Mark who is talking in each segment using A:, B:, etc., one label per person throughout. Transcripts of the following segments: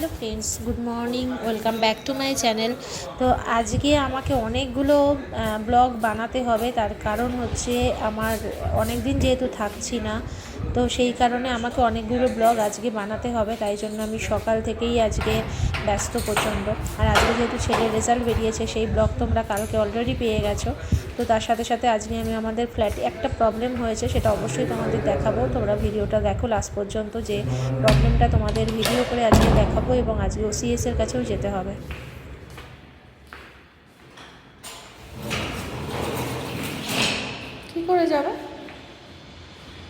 A: Hello friends, good morning, welcome back to my channel. তো আজকে আমাকে অনেকগুলো ব্লগ বানাতে হবে, তার কারণ হচ্ছে আমার অনেক দিন যেহেতু থাকছি না তো সেই কারণে আমাকে অনেকগুলো ব্লগ আজকে বানাতে হবে, তাই জন্য আমি সকাল থেকেই আজকে ব্যস্ত প্রচণ্ড। আর আজকে যেহেতু ছেলের রেজাল্ট বেরিয়েছে, সেই ব্লগ তোমরা কালকে অলরেডি পেয়ে গেছো। তো তার সাথে সাথে আজকে আমি আমাদের ফ্ল্যাটে একটা প্রবলেম হয়েছে, সেটা অবশ্যই তোমাদের দেখাবো। তোমরা ভিডিওটা দেখো লাস্ট পর্যন্ত, যে প্রবলেমটা তোমাদের ভিডিও করে আজকে দেখাবো এবং আজকে ওসিএস এর কাছেও যেতে হবে। কি করে যাবে?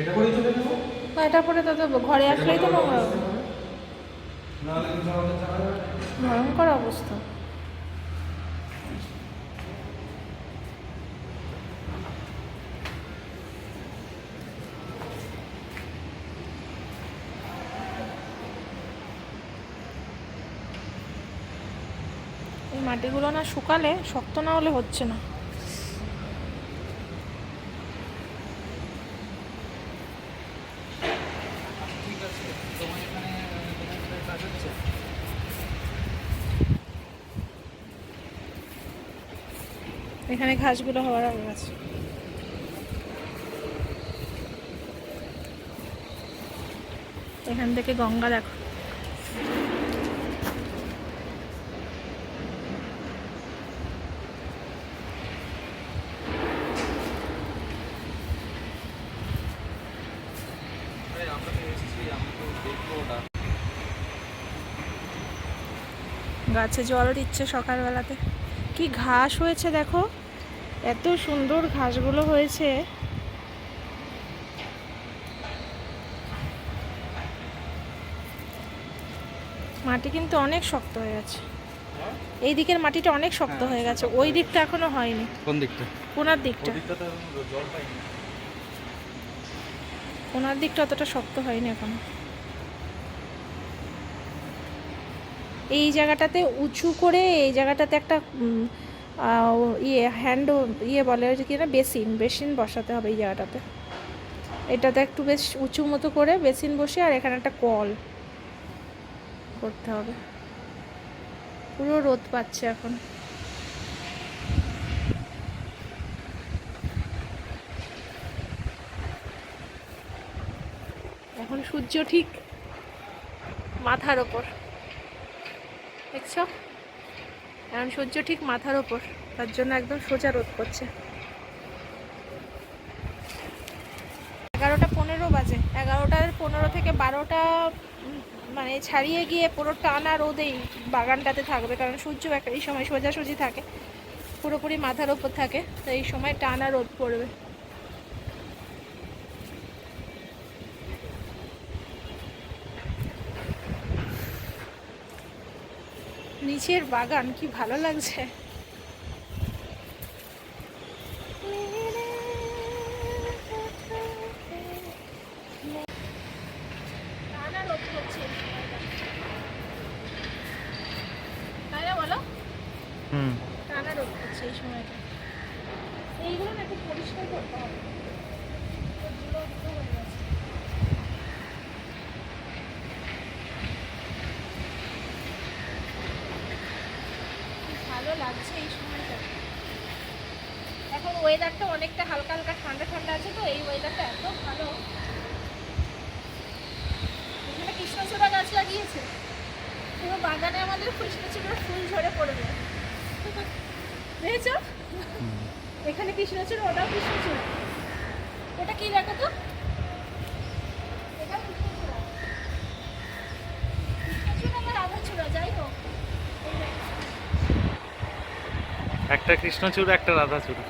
B: এটা করেই চলে যাব?
A: না এটা পরে তো ঘরে আসলেই তো নোংরা হবে। ভয়ঙ্কর অবস্থা। এই মাটিগুলো না শুকালে শক্ত না হলে হচ্ছে না। এখানে ঘাসগুলো হওয়ার আগে আছে। এখান থেকে গঙ্গা দেখো। গাছে জল দিচ্ছে সকালবেলাতে। কি ঘাস হয়েছে দেখো। এত সুন্দর ঘাসগুলো হয়েছে। মাটি কিন্তু অনেক শক্ত হয়ে গেছে। এই দিকের মাটিটা অনেক শক্ত হয়ে গেছে। ওই দিকটা এখনও হয়নি।
B: কোন দিকটা?
A: কোনার দিকটা। কোনার দিকটা অতটা শক্ত হয়নি এখনও। এই জায়গাটাতে উঁচু করে এই জায়গাটাতে একটা ইয়ে হ্যান্ড ইয়ে বলে যে কি না, বেসিন বেসিন বসাতে হবে এই জায়গাটাতে। এটাতে একটু বেশ উঁচু মতো করে বেসিন বসে আর এখানে একটা কল করতে হবে। পুরো রোদ পাচ্ছে এখন। এখন সূর্য ঠিক মাথার ওপর। দেখছ? এখন সূর্য ঠিক মাথার ওপর, তার জন্য একদম সোজা রোদ করছে এগারোটা পনেরো বাজে। এগারোটার পনেরো থেকে বারোটা মানে ছাড়িয়ে গিয়ে পুরো টানা রোদেই বাগানটাতে থাকবে, কারণ সূর্য এই সময় সোজাসুজি থাকে, পুরোপুরি মাথার ওপর থাকে, তো এই সময় টানা রোদ পড়বে। নিচের বাগান কি ভালো লাগছে। বলো
B: হুম।
A: টানা রোদ হচ্ছে। এই সময়টা এইগুলো না একটু পরিষ্কার করতে হবে রোদগুলো ধুলো হয়ে গেছে। কি ভালো লাগছে এই সময়টা এখন ওয়েদারটা অনেকটা হালকা হালকা ঠান্ডা ঠান্ডা আছে তো এই ওয়েদারটা এত ভালো। এখানে কৃষ্ণচূড়া গাছ লাগিয়েছে। পুরো বাগানে আমাদের কৃষ্ণচূড়ার ফুল ঝরে পড়বে। দেখেছ? এখানে কৃষ্ণচূড়া ওটাও কৃষ্ণচূড়া। ওটা কি দেখো তো এটা কৃষ্ণচূড়া কৃষ্ণচূড়া বা রাধাচূড়া যাই হোক এই দেখো।
B: একটা কৃষ্ণচূড় একটা রাধাচূড়।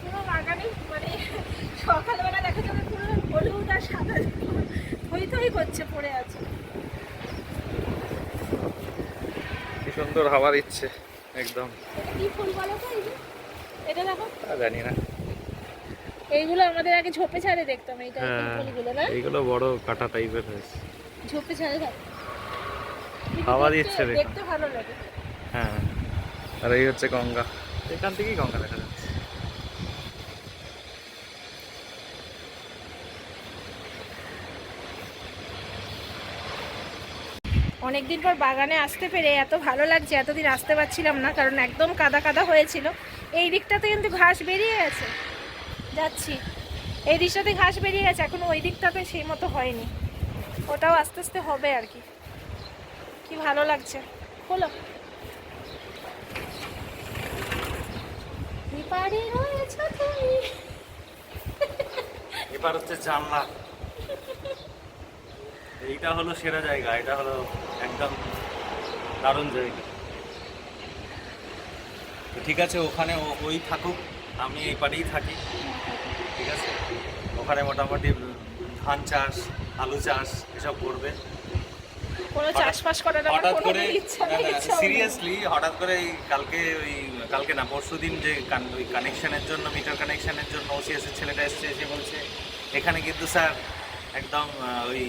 A: পুরো বাগানে মানে সকালবেলা দেখা যাবে পুরো হলুদ আর সাদা থই থই করছে পড়ে আছে।
B: কি সুন্দর হাওয়া দিচ্ছে একদম।
A: এটা কি ফুল বলো তো এটা দেখো।
B: জানি না।
A: এইগুলো আমাদের আগে ঝোপে ছাড়ে দেখতাম এই টাইপের
B: হ্যাঁ
A: ফুলগুলো না?
B: এইগুলো বড় কাটা টাইপের হয়েছে।
A: ঝোপে ছাড়ে থাকে কিন্তু
B: হাওয়া
A: দেখতে-
B: দিচ্ছে
A: দেখতে ভালো লাগে।
B: আর এই হচ্ছে গঙ্গা। এখান থেকেই গঙ্গা দেখা যাচ্ছে।
A: অনেকদিন পর বাগানে আসতে পেরে এত ভালো লাগছে এতদিন আসতে পারছিলাম না কারণ একদম কাদা কাদা হয়েছিল। এই দিকটাতে কিন্তু ঘাস বেরিয়ে গেছে। যাচ্ছি। এই দিকটাতে ঘাস বেরিয়ে গেছে এখন ওই দিকটাতে সেই মতো হয়নি। ওটাও আস্তে আস্তে হবে আর কি। কি ভালো লাগছে। হলো এপারে রয়েছো তুমি।
B: এবার হচ্ছে জানলা। এইটা হলো সেরা জায়গা, এটা হলো একদম দারুণ জায়গা। তো ঠিক আছে, ওখানে ওই থাকুক, আমি এই পারেই থাকি। ঠিক আছে? ওখানে মোটামুটি ধান চাষ, আলু চাষ, এসব করবে।
A: কোনো চাষবাস করার আমার কোনো
B: করে
A: ইচ্ছা নেই
B: সিরিয়াসলি হঠাৎ করে কালকে ওই কালকে না পরশু দিন যে ওই কানেকশনের জন্য মিটার কানেকশনের জন্য ওসিএস এর ছেলেটা এসছে এসে বলছে এখানে কিন্তু স্যার একদম ওই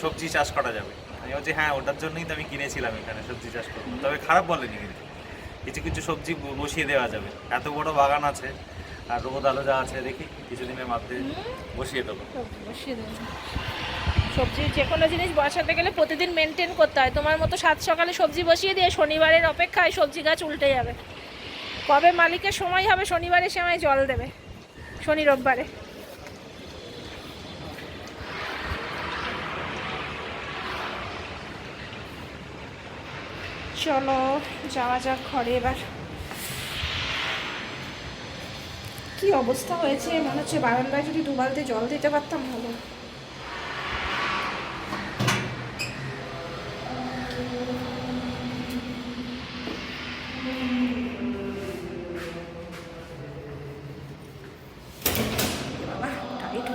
B: সবজি চাষ করা যাবে। আমি বলছি হ্যাঁ ওটার জন্যই তো আমি কিনেছিলাম এখানে সবজি চাষ করব তবে খারাপ বলেনি কিন্তু। কিছু কিছু সবজি বসিয়ে দেওয়া যাবে। এত বড় বাগান আছে আর রোদ আলো যা আছে দেখি কিছুদিনের মধ্যে বসিয়ে দেবো।
A: বসিয়ে দেবো। সবজি যে কোনো জিনিস বসাতে গেলে প্রতিদিন মেনটেন করতে হয়। তোমার মতো সাত সকালে সবজি বসিয়ে দিয়ে শনিবারের অপেক্ষায় সবজি গাছ উল্টে যাবে। কবে মালিকের সময় হবে শনিবারে সে আমায় জল দেবে, শনি রোববারে। চলো, যাওয়া যাক ঘরে এবার। কি অবস্থা হয়েছে? মনে হচ্ছে বারান্দায় যদি দু বালতি জল দিতে পারতাম ভালো।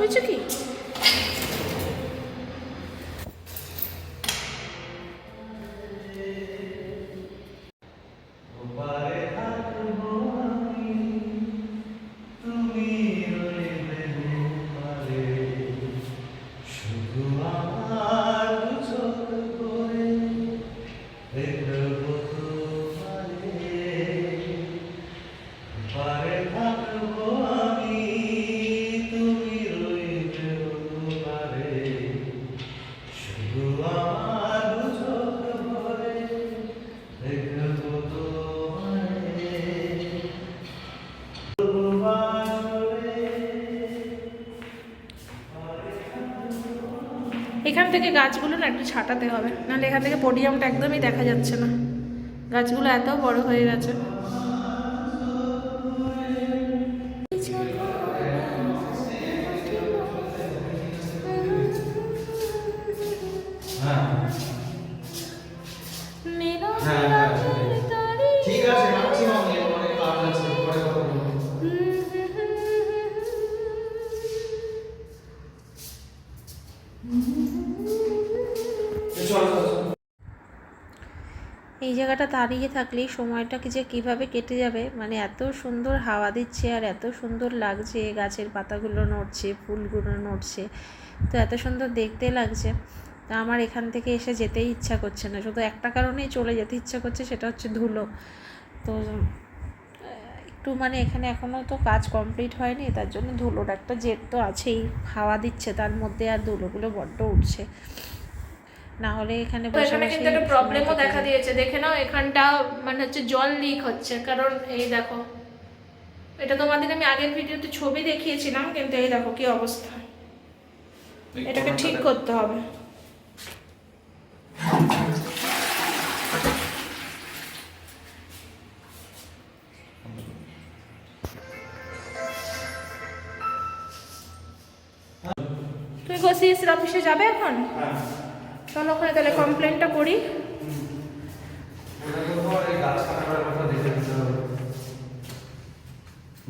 A: হয়েছে কি এখান থেকে গাছগুলো না একটু ছাটাতে হবে। নাহলে এখান থেকে পোডিয়ামটা একদমই দেখা যাচ্ছে না। গাছগুলো এত বড় হয়ে গেছে। এই জায়গাটা দাঁড়িয়ে থাকলেই সময়টা কি যে কীভাবে কেটে যাবে মানে এত সুন্দর হাওয়া দিচ্ছে আর এত সুন্দর লাগছে গাছের পাতাগুলো নড়ছে, ফুলগুলো নড়ছে, তো এত সুন্দর দেখতে লাগছে। তা আমার এখান থেকে এসে যেতেই ইচ্ছা করছে না, শুধু একটা কারণেই চলে যেতে ইচ্ছা করছে, সেটা হচ্ছে ধুলো। তো, একটু মানে এখানে এখনও তো কাজ কমপ্লিট হয়নি, তার জন্য ধুলোর একটা জেদ তো আছেই, হাওয়া দিচ্ছে, তার মধ্যে আর ধুলোগুলো বড্ড উঠছে। না হলে এখানে বসে
C: এখানে কিন্তু একটা প্রবলেমও দেখা দিয়েছে। দেখে নাও এখানটা মানে হচ্ছে জল লিক হচ্ছে। কারণ এই দেখো এটা তোমাদের আমি আগের ভিডিওতে ছবি দেখিয়েছিলাম কিন্তু এই দেখো কি অবস্থা। এটাকে ঠিক করতে হবে। তুমি কোসিএসের অফিসে যাবে এখন? চলো ওখানে তাহলে কমপ্লেনটা করি।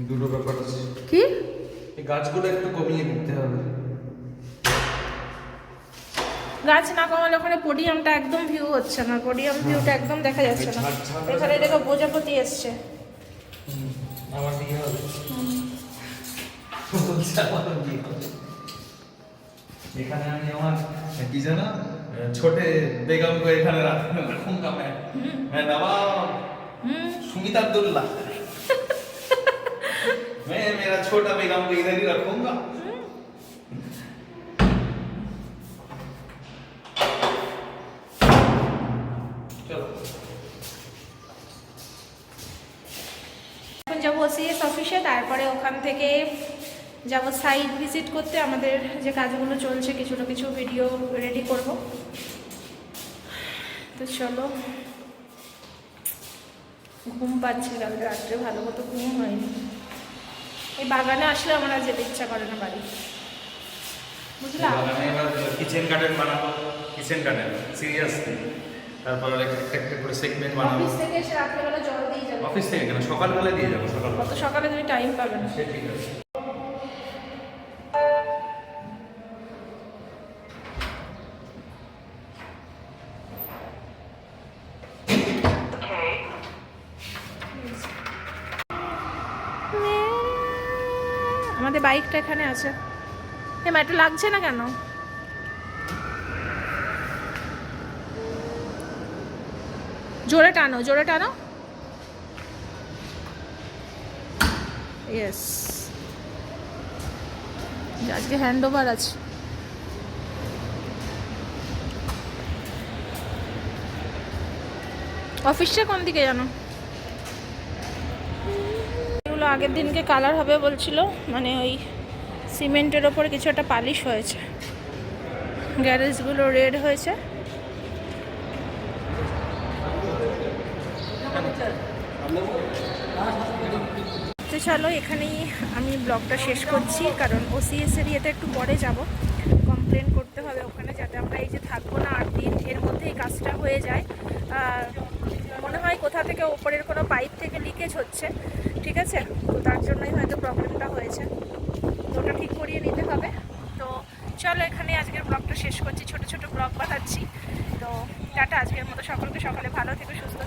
D: দুটো ব্যাপার আছে।
A: কি?
D: এই গাছগুলো একটু কমিয়ে দিতে হবে।
A: গাছ না কমালে ওখানে পোডিয়ামটা একদম ভিউ হচ্ছে না। পোডিয়াম ভিউটা একদম দেখা যাচ্ছে না। এখানে দেখো প্রজাপতি এসছে।
D: আমার বিয়ে হবে। এখানে আমি আমার কি জানো ছোট বেগম কো এখানে রাখুন না ma'am ma'am Nawab Sumita Abdulla ma'am মেরা ছোটা বেগম কো ইধারই রাখুনগা যাব সি সফিসিয়েন্ট
A: তারপরে ওখান থেকে যাব সাইট ভিজিট করতে আমাদের যে কাজগুলো চলছে কিছু না কিছু ভিডিও রেডি করব। তো চলো। ঘুম পাচ্ছে কাল রাত্রে ভালো মতো ঘুম হয়নি। এই বাগানে আসলে আমার আর যেতে ইচ্ছা করে না বাড়ি। বুঝলা
B: কিচেন গার্ডেন বানাবো। কিচেন গার্ডেন সিরিয়াসলি তারপর একটা একটা করে সেগমেন্ট বানাবো।
A: অফিস থেকে এসে রাত্রেবেলা জল দিয়ে যাবে।
B: অফিস থেকে কেন? সকালবেলা দিয়ে যাব
A: কত সকালে তুমি টাইম পাবে না।
B: সে ঠিক আছে।
A: এখানে আছে। এ একটু লাগছে না কেন? জোরে টানো জোরে টানো। ইয়েস আজকে হ্যান্ড ওভার আছে। অফিসটা কোন দিকে জানো? এগুলো আগের দিনকে কালার হবে বলছিল মানে ওই সিমেন্টের ওপরে কিছু একটা পালিশ হয়েছে। গ্যারেজগুলো রেড হয়েছে। তো চলো, এখানেই আমি ব্লগটা শেষ করছি, কারণ ওসিএস এর ইয়েতে একটু পরে যাব। কমপ্লেন করতে হবে ওখানে যাতে আমরা এই যে থাকব না, আট দিন, এর মধ্যেই কাজটা হয়ে যায়। মনে হয় কোথা থেকে ওপরের কোনো পাইপ থেকে লিকেজ হচ্ছে, ঠিক আছে? তো তার জন্যই হয়তো প্রবলেমটা হয়েছে। ওটা ঠিক করিয়ে নিতে হবে। তো চলো এখানে আজকের ব্লগটা শেষ করছি, ছোট ছোট ব্লগ বানাচ্ছি। তো টাটা, আজকের মতো সকলকে সকালে ভালো থেকে, সুস্থ